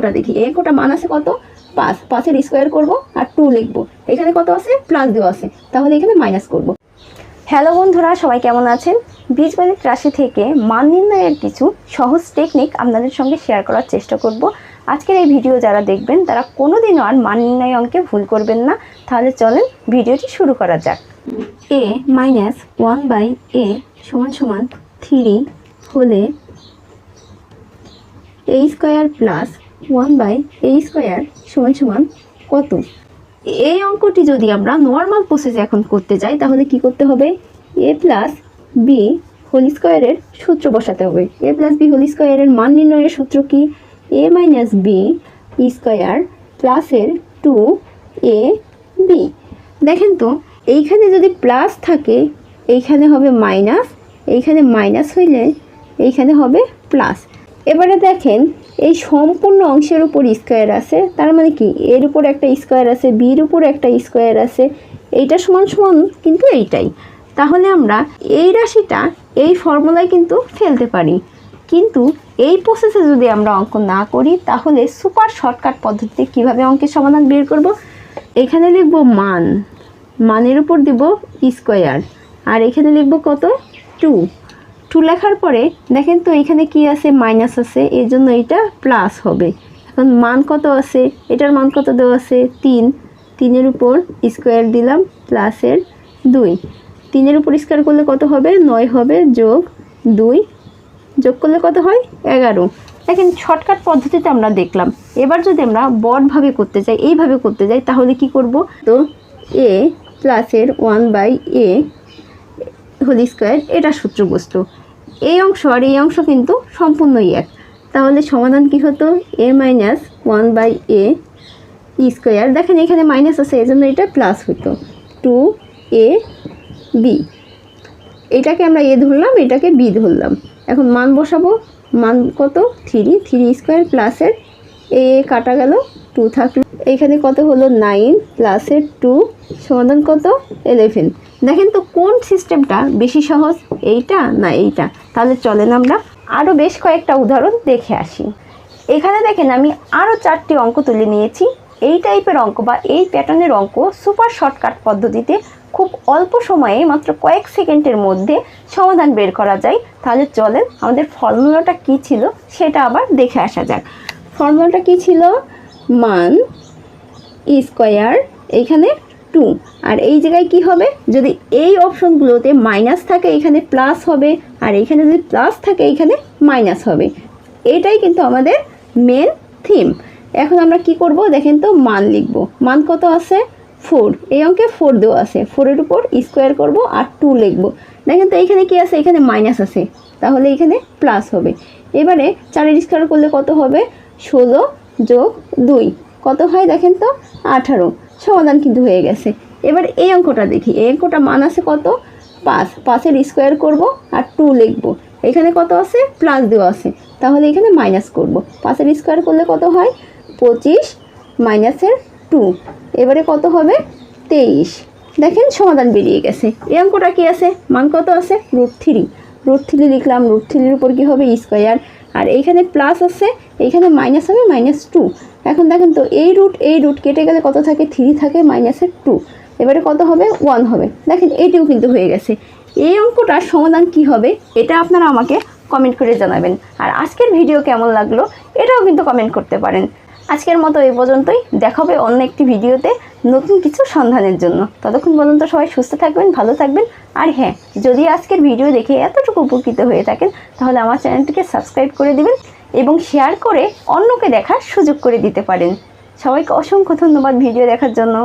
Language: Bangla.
অঙ্কটা দেখি অঙ্কটা মান আছে কত? পাঁচ, পাঁচের স্কোয়ার করব আর টু লিখব। এখানে কত আছে? প্লাস দেওয়া আছে। তাহলে এখানে মাইনাস করব। হ্যালো বন্ধুরা, সবাই কেমন আছেন? বীজগণিত রাশি থেকে মান নির্ণয়ের কিছু সহজ টেকনিক আপনাদের সঙ্গে শেয়ার করার চেষ্টা করব। আজকের এই ভিডিও যারা দেখবেন, তারা কোনোদিনও আর মান নির্ণয় অঙ্কে ভুল করবেন না। তাহলে চলেন ভিডিওটি শুরু করা যাক। A minus one by A সমান সমান থ্রি হলে A square plus one by A square সমান সমান কত? এই অঙ্কটি যদি আমরা নর্মাল প্রসেসে এখন করতে যাই, তাহলে কি করতে হবে? এ প্লাস বি হোল স্কোয়ারের সূত্র বসাতে হবে। এ প্লাস বি হোল স্কোয়ারের মান নির্ণয়ের সূত্র কি? এ মাইনাস বি স্কোয়ার প্লাসের টু এ বি দেখেন তো, এইখানে যদি প্লাস থাকে, এইখানে হবে মাইনাস এইখানে মাইনাস হইলে এইখানে হবে প্লাস এবারে দেখেন এই সম্পূর্ণ অংশের উপর স্কোয়ার আছে। তার মানে কি? এর উপর একটা স্কোয়ার আছে বির উপর একটা স্কোয়ার আছে। এইটা সমান সমান কিন্তু এইটাই। তাহলে আমরা এই রাশিটা, এই ফর্মুলায় কিন্তু ফেলতে পারি। কিন্তু এই প্রসেসে যদি আমরা অঙ্ক না করি, তাহলে সুপার শর্টকাট পদ্ধতিতে কীভাবে অঙ্কের সমাধান বের করব? এখানে লিখব মান। মানের উপর দিব স্কোয়ার। আর এখানে লিখব কত? টু টু লেখার পরে দেখেন তো এখানে কি আছে? মাইনাস আছে। এই জন্য এটা প্লাস হবে। এখন মান কত আছে? এটার মান কত দেওয়া আছে? তিন। তিনের উপর স্কোয়ার দিলাম প্লাসের দুই। তিনের উপর স্কোয়ার করলে কত হবে? নয় হবে, যোগ দুই। যোগ করলে কত হয়? এগারো। দেখেন শর্টকাট পদ্ধতিতে আমরা দেখলাম। এবার যদি আমরা বডভাবে করতে চাই এইভাবে করতে যাই, তাহলে কি করব? তো এ প্লাসের one by A whole square, এটা সূত্রবস্তু। এই অংশ আর এই অংশ কিন্তু সম্পূর্ণই এক। তাহলে সমাধান কি হতো? A minus one by A square দেখেন এখানে মাইনাস আছে এই জন্য এটা প্লাস হতো টু এ বি এটাকে আমরা এ ধরলাম, এটাকে বি ধরলাম। এখন মান বসাবো। মান কত? থ্রি থ্রি স্কোয়ার প্লাসের এ কাটা গেল টু থাকল এখানে কত হলো? নাইন প্লাসের টু সমাধান কত? ইলেভেন দেখেন তো কোন সিস্টেমটা বেশি সহজ, এইটা না এইটা? তাহলে চলেন আমরা আরও বেশ কয়েকটা উদাহরণ দেখে আসি। এখানে দেখেন আমি আরও চারটি অঙ্ক তুলে নিয়েছি। এই টাইপের অঙ্ক বা এই প্যাটার্নের অঙ্ক সুপার শর্টকাট পদ্ধতিতে খুব অল্প সময়ে মাত্র কয়েক সেকেন্ডের মধ্যে সমাধান বের করা যায়। তাহলে চলেন আমাদের ফর্মুলাটা কী ছিল সেটা আবার দেখে আসা যাক। ফর্মুলাটা কী ছিল? মান স্কোয়ার এইখানে টু। আর এই জায়গায় কি হবে? যদি এই অপশনগুলোতে মাইনাস থাকে, এখানে প্লাস হবে। আর এখানে যদি প্লাস থাকে, এখানে মাইনাস হবে। এটাই কিন্তু আমাদের মেন থিম এখন আমরা কি করব? দেখেন তো, মান লিখব। মান কত আছে? ফোর এই অঙ্কে ফোর দেওয়া আছে। ফোরের উপর স্কোয়ার করব আর টু লিখব। দেখেন তো এইখানে কি আছে? এখানে মাইনাস আছে। তাহলে এখানে প্লাস হবে। এবারে চারের স্কোয়ার করলে কত হবে? ষোলো যোগ দুই। কত হয় দেখেন তো? আঠারো। সমাধান কিন্তু হয়ে গেছে। এবার এই অঙ্কটা দেখি। এই অঙ্কটা মান আছে কত? পাঁচ। পাঁচের স্কোয়ার করব আর টু লিখব। এখানে কত আছে? প্লাস দেওয়া আছে। তাহলে এখানে মাইনাস করব। পাঁচের স্কোয়ার করলে কত হয়? পঁচিশ মাইনাসের টু এবারে কত হবে? তেইশ। দেখেন সমাধান বেরিয়ে গেছে। এই অঙ্কটা কী আছে? মান কত আছে? রুট থ্রি রুট থ্রি লিখলাম। রুট থ্রির উপর কী হবে? স্কোয়ার আর এইখানে প্লাস আছে, এইখানে মাইনাস হবে মাইনাস টু এখন দেখেন তো, এই রুট এই রুট কেটে গেলে কত থাকে? থ্রি থাকে মাইনাসের টু এবারে কত হবে? ওয়ান হবে। দেখেন, এইটিও কিন্তু হয়ে গেছে। এই অঙ্কটার সমাধান কি হবে? এটা আপনারা আমাকে কমেন্ট করে জানাবেন। আর আজকের ভিডিও কেমন লাগল? এটাও কিন্তু কমেন্ট করতে পারেন। আজকের মতো এই পর্যন্তই। দেখা হবে অন্য একটি ভিডিওতে নতুন কিছু সন্ধানের জন্য। ততক্ষণ পর্যন্ত সবাই সুস্থ থাকবেন, ভালো থাকবেন। আর হ্যাঁ যদি আজকের ভিডিও দেখে এতটুকু উপকৃত হয়ে থাকেন, তাহলে আমার চ্যানেলটিকে সাবস্ক্রাইব করে দিবেন এবং শেয়ার করে অন্যকে দেখার সুযোগ করে দিতে পারেন। সবাইকে অসংখ্য ধন্যবাদ ভিডিও দেখার জন্য।